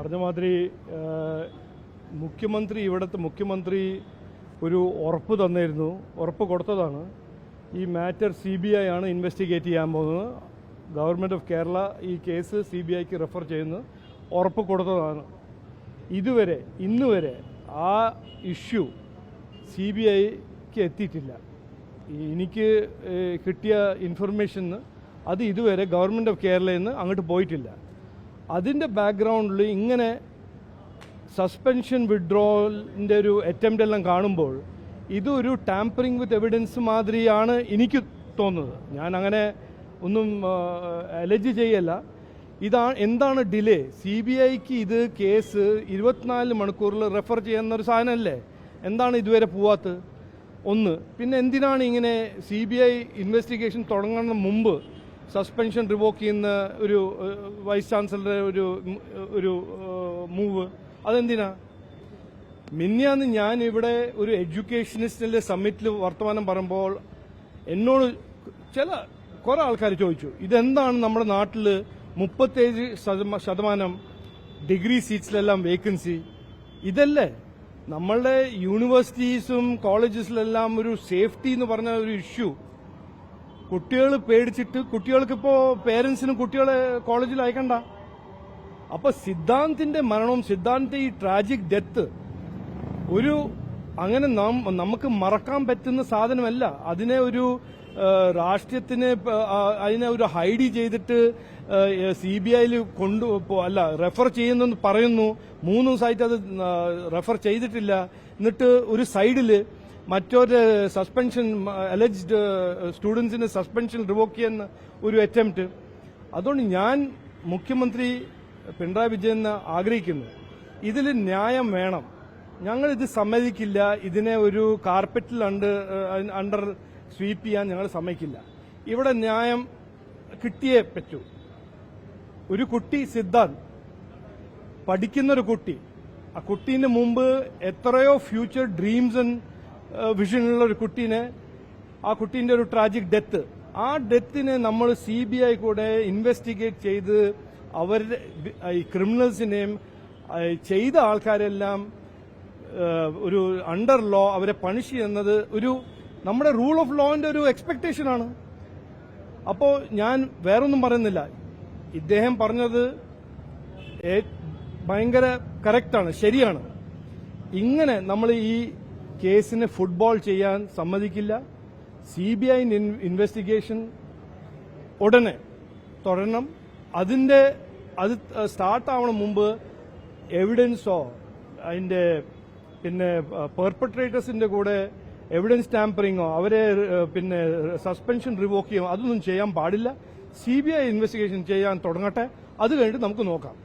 പറഞ്ഞ മാതിരി മുഖ്യമന്ത്രി ഇവിടുത്തെ മുഖ്യമന്ത്രി ഒരു ഉറപ്പ് തന്നിരുന്നു. ഉറപ്പ് കൊടുത്തതാണ്. ഈ മാറ്റർ സി ബി ഐ ആണ് ഇൻവെസ്റ്റിഗേറ്റ് ചെയ്യാൻ പോകുന്നത്. ഗവൺമെന്റ് ഓഫ് കേരള ഈ കേസ് സി ബി ഐക്ക് റെഫർ ചെയ്യുന്നു. ഉറപ്പ് കൊടുത്തതാണ്. ഇതുവരെ ഇന്ന് വരെ ആ ഇഷ്യൂ സി ബി ഐക്ക് എത്തിയിട്ടില്ല. എനിക്ക് കിട്ടിയ ഇൻഫർമേഷൻ അത് ഇതുവരെ ഗവൺമെന്റ് ഓഫ് കേരളയിൽ നിന്ന് അങ്ങോട്ട് പോയിട്ടില്ല. അതിന്റെ ബാക്ക്ഗ്രൗണ്ടിൽ ഇങ്ങനെ സസ്പെൻഷൻ വിഡ്രോലിന്റെ ഒരു അറ്റംപ്റ്റ് എല്ലാം കാണുമ്പോൾ ഇതൊരു ടാമ്പറിങ് വിത്ത് എവിഡൻസ് മാതിരിയാണ് എനിക്ക് തോന്നുന്നത്. ഞാൻ അങ്ങനെ ഒന്നും അലജ് ചെയ്യല്ല. ഇതാണ് എന്താണ് ഡിലേ സി ബി ഐക്ക് ഇത് കേസ് ഇരുപത്തിനാല് മണിക്കൂറിൽ റെഫർ ചെയ്യുന്ന ഒരു സാധനമല്ലേ? എന്താണ് ഇതുവരെ പോവാത്തത്? ഒന്ന് പിന്നെ എന്തിനാണ് ഇങ്ങനെ സി ബി ഐ ഇൻവെസ്റ്റിഗേഷൻ തുടങ്ങുന്ന മുമ്പ് സസ്പെൻഷൻ റിവോക്ക് ചെയ്യുന്ന ഒരു വൈസ് ചാൻസലറുടെ ഒരു ഒരു മൂവ്. അതെന്തിനാ? മിന്നാന്ന് ഞാൻ ഇവിടെ ഒരു എഡ്യൂക്കേഷനിസ്റ്റിന്റെ സമ്മിറ്റിൽ വർത്തമാനം പറയുമ്പോൾ എന്നോട് ചില കുറെ ആൾക്കാർ ചോദിച്ചു ഇതെന്താണ് നമ്മുടെ നാട്ടിൽ മുപ്പത്തേഴ് ശതമ- ശതമാനം ഡിഗ്രി സീറ്റ്സിലെല്ലാം വേക്കൻസി? ഇതല്ലേ? നമ്മളുടെ യൂണിവേഴ്സിറ്റീസും കോളേജസിലെല്ലാം ഒരു സേഫ്റ്റി എന്ന് പറഞ്ഞ ഒരു ഇഷ്യൂ. കുട്ടികൾ പേടിച്ചിട്ട് കുട്ടികൾക്ക് ഇപ്പോ പേരൻസിനും കുട്ടികളെ കോളേജിൽ അയക്കണ്ട. അപ്പൊ സിദ്ധാന്തിന്റെ മരണവും സിദ്ധാന്തിന്റെ ഈ ട്രാജിക് ഡെത്ത് ഒരു അങ്ങനെ നമുക്ക് മറക്കാൻ പറ്റുന്ന സാധനമല്ല. അതിനെ ഒരു രാഷ്ട്രീയത്തിന് അതിനെ ഒരു ഹൈഡ് ചെയ്തിട്ട് സി ബി ഐയിൽ കൊണ്ടു അല്ല റെഫർ ചെയ്യുന്നെന്ന് പറയുന്നു. മൂന്ന് ദിവസമായിട്ട് അത് റെഫർ ചെയ്തിട്ടില്ല. എന്നിട്ട് ഒരു സൈഡിൽ മറ്റൊരു സസ്പെൻഷൻ അലജ്ഡ് സ്റ്റുഡൻസിന് സസ്പെൻഷൻ റിവോക്ക് ചെയ്യുന്ന ഒരു അറ്റംപ്റ്റ് അതുകൊണ്ട് ഞാൻ മുഖ്യമന്ത്രി പിണറായി വിജയൻ ആഗ്രഹിക്കുന്നു. ഇതിൽ ന്യായം വേണം. ഞങ്ങൾ ഇത് സമ്മതിക്കില്ല. ഇതിനെ ഒരു കാർപ്പറ്റിൽ അണ്ട് അണ്ടർ സ്വീപ്പ് ചെയ്യാൻ ഞങ്ങൾ സമ്മതിക്കില്ല. ഇവിടെ ന്യായം കിട്ടിയേ പറ്റൂ. ഒരു കുട്ടി സിദ്ധാന്ത് പഠിക്കുന്നൊരു കുട്ടി. ആ കുട്ടീന് മുമ്പ് എത്രയോ ഫ്യൂച്ചർ ഡ്രീംസ് വിഷനുള്ള ഒരു കുട്ടീനെ ആ കുട്ടീന്റെ ഒരു ട്രാജിക് ഡെത്ത് ആ ഡെത്തിനെ നമ്മൾ സി ബി ഐ കൂടെ ഇൻവെസ്റ്റിഗേറ്റ് ചെയ്ത് അവരുടെ ഈ ക്രിമിനൽസിനെയും ചെയ്ത ആൾക്കാരെല്ലാം ഒരു അണ്ടർ ലോ അവരെ പണിഷ് ചെയ്യുന്നത് ഒരു നമ്മുടെ റൂൾ ഓഫ് ലോന്റെ ഒരു എക്സ്പെക്ടേഷനാണ് അപ്പോൾ ഞാൻ വേറൊന്നും പറയുന്നില്ല. ഇദ്ദേഹം പറഞ്ഞത് ഭയങ്കര കറക്റ്റാണ് ശരിയാണ്. ഇങ്ങനെ നമ്മൾ ഈ കേസിനെ ഫുട്ബോൾ ചെയ്യാൻ സമ്മതിക്കില്ല. സി ബി ഐ ഇൻവെസ്റ്റിഗേഷൻ ഉടനെ തുടരണം. അതിന്റെ അത് സ്റ്റാർട്ട് ആവണ മുമ്പ് എവിഡൻസോ അതിന്റെ പിന്നെ പെർപ്പട്രേറ്റേഴ്സിന്റെ കൂടെ എവിഡൻസ് ടാമ്പറിങ്ങോ അവരെ പിന്നെ സസ്പെൻഷൻ റിവോക്ക് ചെയ്യോ അതൊന്നും ചെയ്യാൻ പാടില്ല. സി ബി ഐ ഇൻവെസ്റ്റിഗേഷൻ ചെയ്യാൻ തുടങ്ങട്ടെ. അത് കഴിഞ്ഞിട്ട് നമുക്ക് നോക്കാം.